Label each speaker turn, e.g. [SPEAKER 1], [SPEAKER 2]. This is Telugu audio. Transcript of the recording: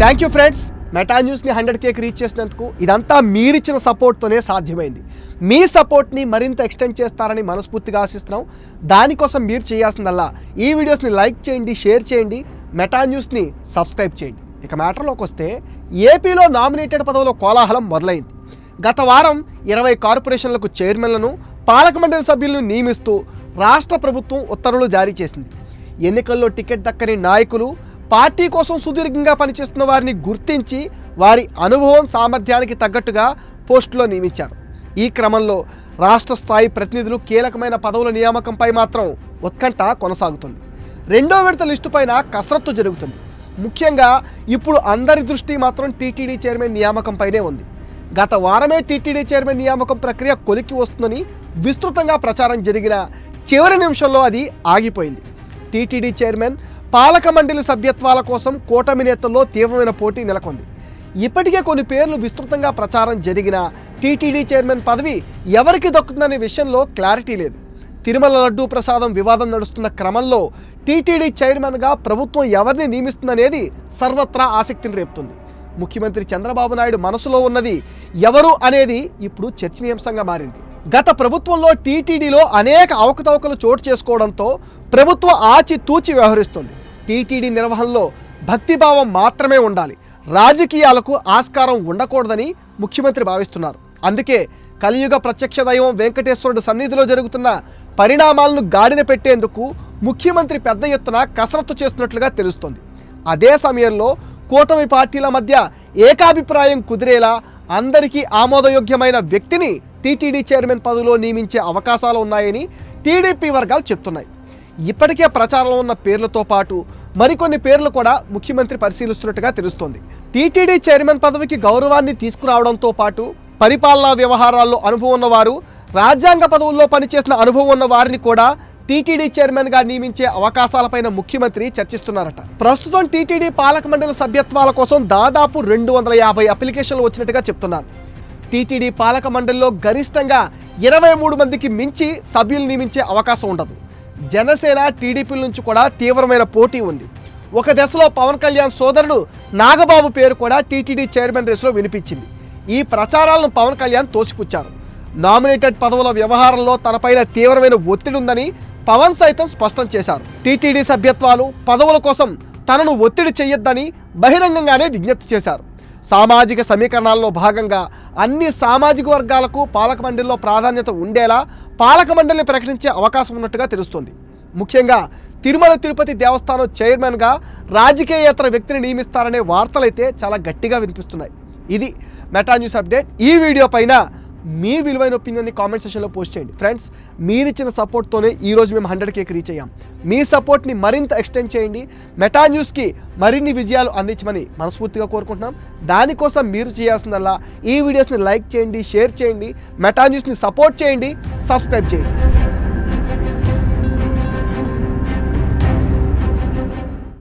[SPEAKER 1] థ్యాంక్ యూ ఫ్రెండ్స్ మెటా న్యూస్ని హండ్రెడ్ కేక్ రీచ్ చేసినందుకు ఇదంతా మీరిచ్చిన సపోర్ట్తోనే సాధ్యమైంది. మీ సపోర్ట్ని మరింత ఎక్స్టెండ్ చేస్తారని మనస్ఫూర్తిగా ఆశిస్తున్నాం. దానికోసం మీరు చేయాల్సిందల్లా ఈ వీడియోస్ని లైక్ చేయండి షేర్ చేయండి మెటా న్యూస్ని సబ్స్క్రైబ్ చేయండి. ఇక మ్యాటర్లోకి వస్తే ఏపీలో నామినేటెడ్ పదవుల కోలాహలం మొదలైంది. గత వారం ఇరవై కార్పొరేషన్లకు చైర్మన్లను పాలక మండలి సభ్యులను నియమిస్తూ రాష్ట్ర ప్రభుత్వం ఉత్తర్వులు జారీ చేసింది. ఎన్నికల్లో టికెట్ దక్కని నాయకులు పార్టీ కోసం సుదీర్ఘంగా పనిచేస్తున్న వారిని గుర్తించి వారి అనుభవం సామర్థ్యానికి తగ్గట్టుగా పోస్టులో నియమించారు. ఈ క్రమంలో రాష్ట్ర స్థాయి ప్రతినిధులు కీలకమైన పదవుల నియామకంపై మాత్రం ఉత్కంఠ కొనసాగుతుంది. రెండో విడత లిస్టు పైన కసరత్తు జరుగుతుంది. ముఖ్యంగా ఇప్పుడు అందరి దృష్టి మాత్రం టీటీడీ చైర్మన్ నియామకంపైనే ఉంది. గత వారమే టీటీడీ చైర్మన్ నియామకం ప్రక్రియ కొలికి వస్తుందని విస్తృతంగా ప్రచారం జరిగిన చివరి నిమిషంలో అది ఆగిపోయింది. టీటీడీ చైర్మన్ పాలక మండలి సభ్యత్వాల కోసం కూటమి నేతల్లో తీవ్రమైన పోటీ నెలకొంది. ఇప్పటికే కొన్ని పేర్లు విస్తృతంగా ప్రచారం జరిగిన టీటీడీ చైర్మన్ పదవి ఎవరికి దక్కుతుందనే విషయంలో క్లారిటీ లేదు. తిరుమల లడ్డూ ప్రసాదం వివాదం నడుస్తున్న క్రమంలో టీటీడీ చైర్మన్గా ప్రభుత్వం ఎవరిని నియమిస్తుందనేది సర్వత్రా ఆసక్తిని రేపుతుంది. ముఖ్యమంత్రి చంద్రబాబు నాయుడు మనసులో ఉన్నది ఎవరు అనేది ఇప్పుడు చర్చనీయాంశంగా మారింది. గత ప్రభుత్వంలో టీటీడీలో అనేక అవకతవకలు చోటు చేసుకోవడంతో ప్రభుత్వం ఆచి తూచి వ్యవహరిస్తుంది. టీటీడీ నిర్వహణలో భక్తిభావం మాత్రమే ఉండాలి. రాజకీయాలకు ఆస్కారం ఉండకూడదని ముఖ్యమంత్రి భావిస్తున్నారు. అందుకే కలియుగ ప్రత్యక్ష దైవం వెంకటేశ్వరుడు సన్నిధిలో జరుగుతున్న పరిణామాలను గాడిన పెట్టేందుకు ముఖ్యమంత్రి పెద్ద ఎత్తున కసరత్తు చేస్తున్నట్లుగా తెలుస్తోంది. అదే సమయంలో కూటమి పార్టీల మధ్య ఏకాభిప్రాయం కుదిరేలా అందరికీ ఆమోదయోగ్యమైన వ్యక్తిని టీటీడీ చైర్మన్ పదవిలో నియమించే అవకాశాలు ఉన్నాయని టీడీపీ వర్గాలు చెప్తున్నాయి. ఇప్పటికే ప్రచారంలో ఉన్న పేర్లతో పాటు మరికొన్ని పేర్లు కూడా ముఖ్యమంత్రి పరిశీలిస్తున్నట్టుగా తెలుస్తోంది. టీటీడీ చైర్మన్ పదవికి గౌరవాన్ని తీసుకురావడంతో పాటు పరిపాలనా వ్యవహారాల్లో అనుభవం ఉన్నవారు రాజ్యాంగ పదవుల్లో పనిచేసిన అనుభవం ఉన్న వారిని కూడా టీటీడీ చైర్మన్గా నియమించే అవకాశాలపైన ముఖ్యమంత్రి చర్చిస్తున్నారట. ప్రస్తుతం టీటీడీ పాలక మండలి సభ్యత్వాల కోసం దాదాపు రెండు వందల యాభై అప్లికేషన్లు వచ్చినట్టుగా చెప్తున్నారు. టీటీడీ పాలక మండలిలో గరిష్టంగా ఇరవై మూడు మందికి మించి సభ్యులు నియమించే అవకాశం ఉండదు. జనసేన టీడీపీ నుంచి కూడా తీవ్రమైన పోటీ ఉంది. ఒక దశలో పవన్ కళ్యాణ్ సోదరుడు నాగబాబు పేరు కూడా టీటీడీ చైర్మన్ రేసులో వినిపించింది. ఈ ప్రచారాలను పవన్ కళ్యాణ్ తోసిపుచ్చారు. నామినేటెడ్ పదవుల వ్యవహారంలో తనపైన తీవ్రమైన ఒత్తిడి ఉందని పవన్ సైతం స్పష్టం చేశారు. టీటీడీ సభ్యత్వాలు పదవుల కోసం తనను ఒత్తిడి చేయొద్దని బహిరంగంగానే విజ్ఞప్తి చేశారు. సామాజిక సమీకరణాల్లో భాగంగా అన్ని సామాజిక వర్గాలకు పాలక మండలిలో ప్రాధాన్యత ఉండేలా పాలక మండలిని ప్రకటించే అవకాశం ఉన్నట్టుగా తెలుస్తోంది. ముఖ్యంగా తిరుమల తిరుపతి దేవస్థానం చైర్మన్గా రాజకీయేతర వ్యక్తిని నియమిస్తారనే వార్తలైతే చాలా గట్టిగా వినిపిస్తున్నాయి. ఇది మెటా న్యూస్ అప్డేట్. ఈ వీడియో పైన మీ విలువైన ఒపీనియన్ని కామెంట్ సెషన్లో పోస్ట్ చేయండి. ఫ్రెండ్స్ మీరిచ్చిన సపోర్ట్తోనే ఈరోజు మేము హండ్రెడ్ కేక్ రీచ్ అయ్యాం. మీ సపోర్ట్ని మరింత ఎక్స్టెండ్ చేయండి. మెటా న్యూస్కి మరిన్ని విజయాలు అందించమని మనస్ఫూర్తిగా కోరుకుంటున్నాం. దానికోసం మీరు చేయాల్సిందల్లా ఈ వీడియోస్ని లైక్ చేయండి షేర్ చేయండి. మెటా న్యూస్ని సపోర్ట్ చేయండి సబ్స్క్రైబ్ చేయండి.